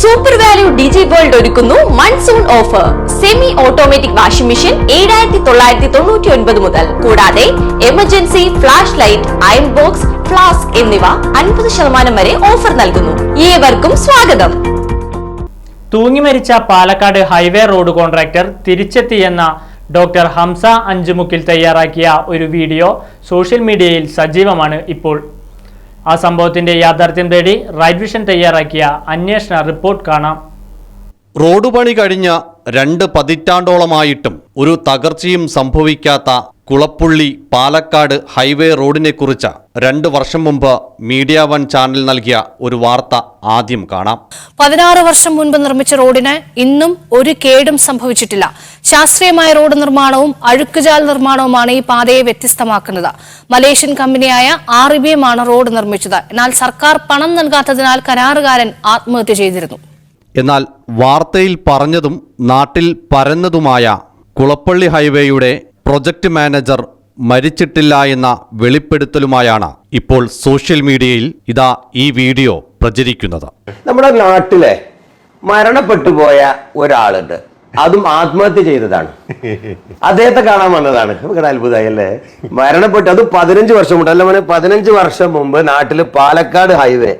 Super value digi world ഒരുക്കുന്നു. Monsoon offer semi automatic washing machine ഏഴായിരത്തി തൊള്ളായിരത്തി തൊണ്ണൂറ്റി ഒൻപത് മുതൽ. കൂടാതെ emergency flash light iron box flask എന്നിവ അൻപത് ശതമാനം വരെ ഓഫർ നൽകുന്നു. ഏവർക്കും സ്വാഗതം. തൂങ്ങിമരിച്ച പാലക്കാട് ഹൈവേ റോഡ് കോൺട്രാക്ടർ തിരിച്ചെത്തിയെന്ന ഡോക്ടർ ഹംസ അഞ്ചുമുക്കിൽ തയ്യാറാക്കിയ ഒരു വീഡിയോ സോഷ്യൽ മീഡിയയിൽ സജീവമാണ് ഇപ്പോൾ. ആ സംഭവത്തിന്റെ യാഥാർത്ഥ്യം തേടി റൈറ്റ് വിഷൻ തയ്യാറാക്കിയ അന്വേഷണ റിപ്പോർട്ട് കാണാം. റോഡ് പണി കഴിഞ്ഞ രണ്ട് പതിറ്റാണ്ടോളമായിട്ടും ഒരു തകർച്ചയും സംഭവിക്കാത്ത കുളപ്പുള്ളി പാലക്കാട് ഹൈവേ റോഡിനെക്കുറിച്ച് രണ്ട് വർഷം മുമ്പ് മീഡിയ വൺ ചാനൽ നൽകിയ ഒരു വാർത്ത ആദ്യം കാണാം. പതിനാറ് വർഷം മുൻപ് നിർമ്മിച്ച റോഡിന് ഇന്നും ഒരു കേടും സംഭവിച്ചിട്ടില്ല. ശാസ്ത്രീയമായ റോഡ് നിർമ്മാണവും അഴുക്കുചാൽ നിർമ്മാണവുമാണ് ഈ പാതയെ വ്യത്യസ്തമാക്കുന്നത്. മലേഷ്യൻ കമ്പനിയായ ആർ ആണ് റോഡ് നിർമ്മിച്ചത്. എന്നാൽ സർക്കാർ പണം നൽകാത്തതിനാൽ കരാറുകാരൻ ആത്മഹത്യ ചെയ്തിരുന്നു. എന്നാൽ വാർത്തയിൽ പറഞ്ഞതും നാട്ടിൽ പരന്നതുമായ കുളപ്പള്ളി ഹൈവേയുടെ പ്രൊജക്ട് മാനേജർ മരിച്ചിട്ടില്ല എന്ന വെളിപ്പെടുത്തലുമായാണ് ഇപ്പോൾ സോഷ്യൽ മീഡിയയിൽ ഇതാ ഈ വീഡിയോ പ്രചരിക്കുന്നത്. നമ്മുടെ നാട്ടിലെ മരണപ്പെട്ടു പോയ ഒരാളുണ്ട്. അതും ആത്മഹത്യ ചെയ്തതാണ്. അദ്ദേഹത്തെ കാണാൻ വന്നതാണ്. നമുക്കത് അത്ഭുതമായി അല്ലേ മരണപ്പെട്ടു. അത് പതിനഞ്ച് വർഷം മുമ്പ്. അല്ല മോനെ പതിനഞ്ച് വർഷം മുമ്പ് നാട്ടിൽ പാലക്കാട് ഹൈവേ.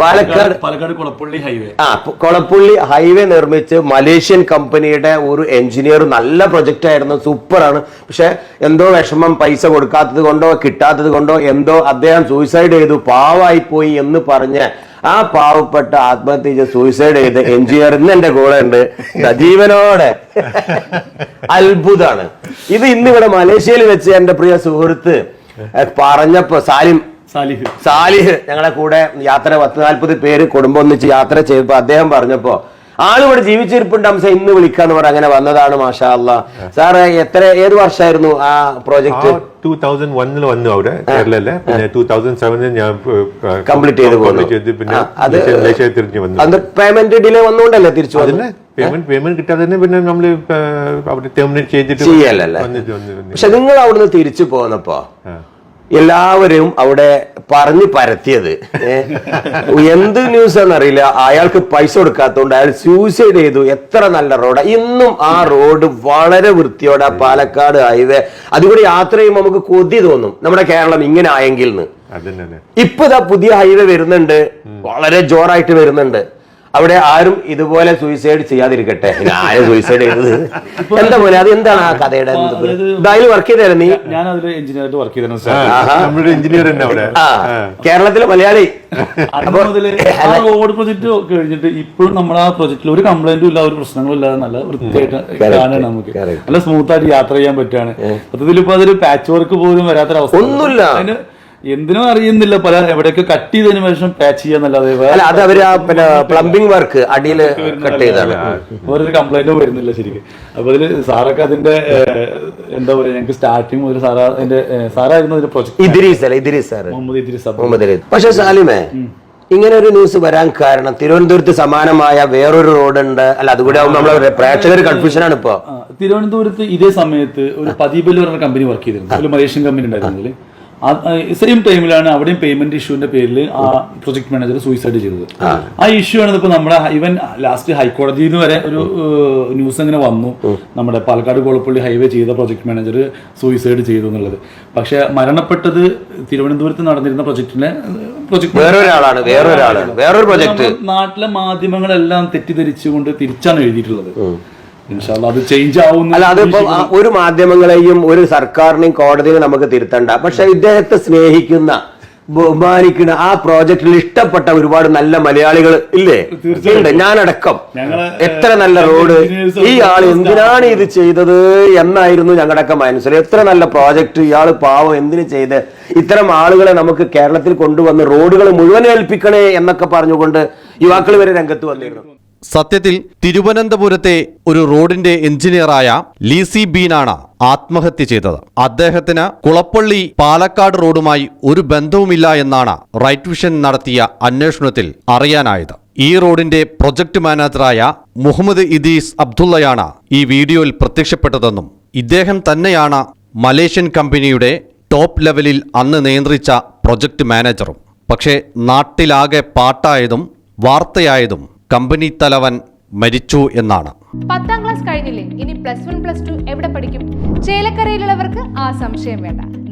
പാലക്കാട് പാലക്കാട് കുളപ്പള്ളി ഹൈവേ. ആ കൊളപ്പുള്ളി ഹൈവേ നിർമ്മിച്ച് മലേഷ്യൻ കമ്പനിയുടെ ഒരു എഞ്ചിനീയർ നല്ല പ്രൊജക്റ്റ് ആയിരുന്നു. സൂപ്പറാണ്. പക്ഷെ എന്തോ വിഷമം പൈസ കൊടുക്കാത്തത് കൊണ്ടോ കിട്ടാത്തത് കൊണ്ടോ എന്തോ അദ്ദേഹം സൂയിസൈഡ് ചെയ്തു പാവായി പോയി എന്ന് പറഞ്ഞ് ആ പാവപ്പെട്ട ആത്മഹത്യ ചെയ്ത് സൂയിസൈഡ് ചെയ്ത് ഇന്ന് എന്റെ കൂടെ ഉണ്ട്. സജീവനോടെ. അത്ഭുതാണ്. ഇത് ഇന്ന് ഇവിടെ മലേഷ്യയിൽ വെച്ച് എന്റെ പ്രിയ സുഹൃത്ത് പറഞ്ഞപ്പോ സാലിം. സാലിഹ്. സാലിഹ് ഞങ്ങളെ കൂടെ യാത്ര പത്ത് നാല്പത് പേര് കുടുംബം ഒന്നിച്ച് യാത്ര ചെയ്തപ്പോ അദ്ദേഹം പറഞ്ഞപ്പോ ആൾ ഇവിടെ ജീവിച്ചിരിപ്പുണ്ട് അംസ ഇന്ന് വിളിക്കാന്ന് പറഞ്ഞ അങ്ങനെ വന്നതാണ് മാഷാ അല്ല സാറ് എത്ര ഏത് വർഷമായിരുന്നു ആ പ്രോജക്ട് ടൂ തൗസൻഡ് വണ്ണിൽ വന്നു അവിടെ കേരളയിൽ. പിന്നെ ടൂ തൗസൻഡ് സെവനിൽ ഞാൻ കംപ്ലീറ്റ് ചെയ്ത് പോകുന്നു പിന്നെ. തിരിഞ്ഞു വന്നു. അത് പേയ്മെന്റ് ഡിലേ വന്നുകൊണ്ടല്ലേ തിരിച്ചു അതിന് പേയ്മെന്റ് പേയ്മെന്റ് കിട്ടാതെ തന്നെ പിന്നെ നമ്മൾ അവിടെ ടെർമിനേറ്റ് ചെയ്തിട്ട് വന്നു. പക്ഷെ നിങ്ങൾ അവിടുന്ന് തിരിച്ചു പോന്നപ്പോ. എല്ലാവരും അവിടെ പറഞ്ഞു പരത്തിയത്. എന്ത് ന്യൂസ് ആണെന്നറിയില്ല അയാൾക്ക് പൈസ കൊടുക്കാത്തതുകൊണ്ട് അയാൾ സൂസൈഡ് ചെയ്തു. എത്ര നല്ല റോഡ്. ഇന്നും ആ റോഡ് വളരെ വൃത്തിയോടെ പാലക്കാട് ഹൈവേ അതുകൂടി യാത്ര ചെയ്യുമ്പോൾ നമുക്ക് കൊതി തോന്നും. നമ്മുടെ കേരളം ഇങ്ങനെ ആയെങ്കിൽ ഇപ്പൊ ഇതാ പുതിയ ഹൈവേ വരുന്നുണ്ട്. വളരെ ജോറായിട്ട് വരുന്നുണ്ട്. അവിടെ ആരും ഇതുപോലെ സൂയിസൈഡ് ചെയ്യാതിരിക്കട്ടെ. ആരും സൂയിസൈഡ് ചെയ്തത്? എന്താ പോലെ? അത് എന്താണ് ആ കഥയുടെ അതിൽ വർക്ക് ചെയ്തായിരുന്നു നീ? ഞാൻ അതിൽ എഞ്ചിനീയറായിട്ട് വർക്ക് ചെയ്തിരുന്നു എഞ്ചിനീയർ കേരളത്തിലെ മലയാളി. റോഡ് പ്രൊജക്ട് കഴിഞ്ഞിട്ട് ഇപ്പോഴും നമ്മൾ ആ പ്രൊജക്റ്റിൽ ഒരു കംപ്ലൈന്റും ഇല്ല ഒരു പ്രശ്നങ്ങളും ഇല്ലാതെ നല്ല വൃത്തിയായിട്ട് നമുക്ക്. നല്ല സ്മൂത്ത് ആയിട്ട് യാത്ര ചെയ്യാൻ പറ്റുകയാണ്. ഇപ്പൊ അതൊരു പാച്ച് വർക്ക് പോലും വരാത്തൊരവസ്ഥ ഒന്നുമില്ല. എന്തിനും അറിയുന്നില്ല. പല എവിടെയൊക്കെ കട്ട് ചെയ്തതിനു ശേഷം പാച്ച് ചെയ്യാന്നല്ലാതെ അല്ല അത് അവർ ആ പിന്നെ പ്ലംബിംഗ് വർക്ക് അടിയിൽ കട്ട് ചെയ്താണ് ഓരോ കംപ്ലൈന്റും വരുന്നില്ല ശരിക്കും. അപ്പൊ അതിൽ സാറൊക്കെ അതിന്റെ എന്താ പറയാ ഞങ്ങൾക്ക് സ്റ്റാർട്ടിങ് മുതൽ സാറാ അതിന്റെ സാറായിരുന്നു അതിന്റെ പ്രൊജക്ട് ഇദ്രീസ് അല്ല ഇദ്രീസ് സാർ മുഹമ്മദ് ഇദ്രീസ്. മുഹമ്മദ് പക്ഷെ സാലിമേ ഇങ്ങനെ ഒരു ന്യൂസ് വരാൻ കാരണം തിരുവനന്തപുരത്ത് സമാനമായ വേറൊരു റോഡ് ഉണ്ട് അല്ല അതുകൂടെ ആവുമ്പോൾ നമ്മളെ പ്രേക്ഷകർ കൺഫ്യൂഷൻ ആണ് ഇപ്പൊ. തിരുവനന്തപുരത്ത് ഇതേ സമയത്ത് ഒരു പദീപൽ പറഞ്ഞ കമ്പനി വർക്ക് ചെയ്തിരുന്നു. ഒരു മലേഷ്യൻ കമ്പനി ഉണ്ടായിരുന്നതിൽ സെയിം ടൈമിലാണ് അവിടെയും പേയ്മെന്റ് ഇഷ്യൂവിന്റെ പേരിൽ ആ പ്രൊജക്ട് മാനേജർ സൂയിസൈഡ് ചെയ്തത്. ആ. ഇഷ്യൂ ആണ് ഇപ്പൊ നമ്മുടെ ഇവൻ ലാസ്റ്റ് ഹൈക്കോടതിയിൽ നിന്ന് വരെ ഒരു ന്യൂസ് അങ്ങനെ വന്നു. നമ്മുടെ പാലക്കാട് കോളപ്പള്ളി ഹൈവേ ചെയ്ത പ്രൊജക്ട് മാനേജർ സൂയിസൈഡ് ചെയ്തു എന്നുള്ളത്. പക്ഷെ മരണപ്പെട്ടത് തിരുവനന്തപുരത്ത് നടന്നിരുന്ന പ്രൊജക്ടിന്റെ പ്രൊജക്ട് വേറൊരാളാണ് വേറൊരാളാണ്. വേറൊരു പ്രൊജക്ട് നാട്ടിലെ മാധ്യമങ്ങളെല്ലാം തെറ്റിദ്ധരിച്ചുകൊണ്ട് തിരിച്ചാണ് എഴുതിയിട്ടുള്ളത്. അല്ല അതിപ്പോ ഒരു മാധ്യമങ്ങളെയും ഒരു സർക്കാരിനെയും കോടതിയെയും നമുക്ക് തിരുത്തണ്ട. പക്ഷെ ഇദ്ദേഹത്തെ സ്നേഹിക്കുന്ന ബഹുമാനിക്കുന്ന ആ പ്രോജക്റ്റിൽ ഇഷ്ടപ്പെട്ട ഒരുപാട് നല്ല മലയാളികൾ ഇല്ലേ? ഉണ്ട് ഞാനടക്കം. എത്ര നല്ല റോഡ്. ഈ ആൾ എന്തിനാണ് ഇത് ചെയ്തത് എന്നായിരുന്നു ഞങ്ങളുടെയൊക്കെ മനസ്സിൽ എത്ര നല്ല പ്രോജക്റ്റ് ഇയാൾ പാവം എന്തിനു ചെയ്ത് ഇത്തരം ആളുകളെ നമുക്ക് കേരളത്തിൽ കൊണ്ടുവന്ന് റോഡുകൾ മുഴുവൻ ഏൽപ്പിക്കണേ എന്നൊക്കെ പറഞ്ഞുകൊണ്ട് യുവാക്കൾ വരെ രംഗത്ത് വന്നിരുന്നു. സത്യത്തിൽ തിരുവനന്തപുരത്തെ ഒരു റോഡിന്റെ എഞ്ചിനീയറായ ലീസി ബീനാണ് ആത്മഹത്യ ചെയ്തത്. അദ്ദേഹത്തിന് കുളപ്പള്ളി പാലക്കാട് റോഡുമായി ഒരു ബന്ധവുമില്ല എന്നാണ് റൈറ്റ് വിഷൻ നടത്തിയ അന്വേഷണത്തിൽ അറിയാനായത്. ഈ റോഡിന്റെ പ്രൊജക്ട് മാനേജറായ മുഹമ്മദ് ഇദീസ് അബ്ദുള്ളയാണ് ഈ വീഡിയോയിൽ പ്രത്യക്ഷപ്പെട്ടതെന്നും ഇദ്ദേഹം തന്നെയാണ് മലേഷ്യൻ കമ്പനിയുടെ ടോപ്പ് ലെവലിൽ അന്ന് നിയന്ത്രിച്ച പ്രൊജക്ട് മാനേജറും. പക്ഷേ നാട്ടിലാകെ പാട്ടായതും വാർത്തയായതും കമ്പനി തലവൻ മരിച്ചു എന്നാണ്. പത്താം ക്ലാസ് കഴിഞ്ഞില്ലേ? ഇനി പ്ലസ് വൺ പ്ലസ് ടു എവിടെ പഠിക്കും? ചേലക്കരയിലുള്ളവർക്ക് ആ സംശയം വേണ്ട.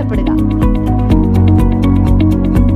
ബന്ധപ്പെടുക.